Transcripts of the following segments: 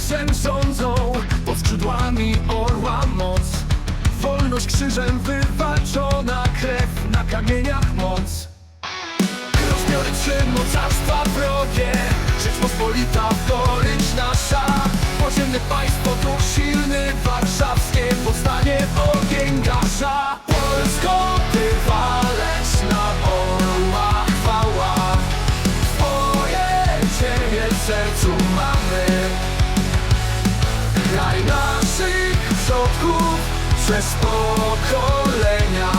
światem rządzą Pod skrzydłami orła moc. Wolność krzyżem wywalczona przez pokolenia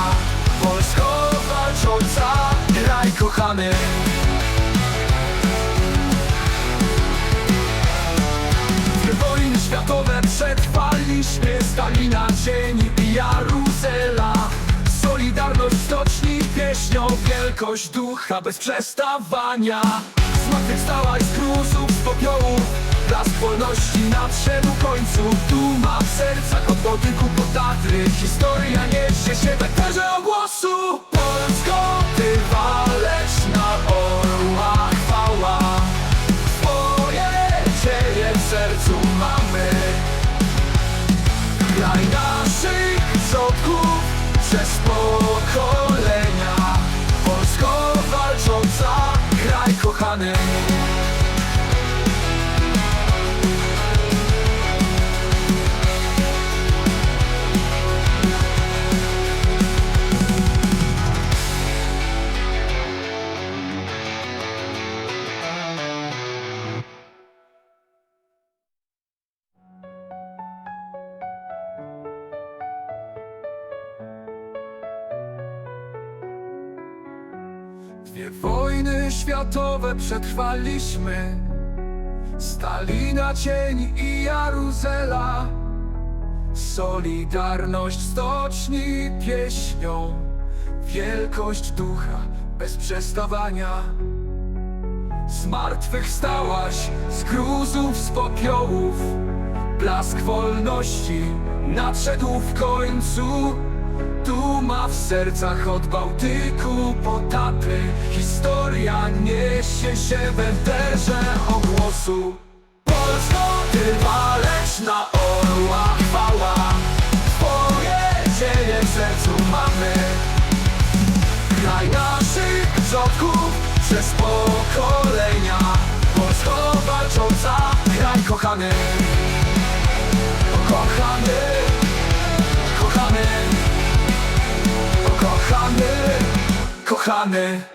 Polsko walcząca, kraj kochany. Dwie wojny światowe przetrwaliśmy Stalina, dzień i Jaruzela. Solidarność stoczni pieśnią Wielkość ducha bez przestawania. Zmartwychwstała i z gruzów, z popiołów Blask wolności nadszedł końcu. Duma w sercach od Bałtyku po Tatry Historia niesie się w eterze ogłosu. Polsko, ty waleć na orła chwała. Twoje dzieje w sercu mamy. Kraj naszych przodków przez pokolenia. Polsko walcząca, kraj kochany Dwie wojny światowe przetrwaliśmy. Stalina, cień i Jaruzela. Solidarność stoczni pieśnią. Wielkość ducha bez przestawania. Zmartwychwstałaś z gruzów, z popiołów. Blask wolności nadszedł w końcu Duma w sercach od Bałtyku po Historia niesie się w eterze ogłosu. Polsko, ty waleć na orła chwała. Twoje dzieje w sercu mamy. Kraj naszych przodków przez pokolenia. Polsko walcząca, kraj kochany. Kochany, kochany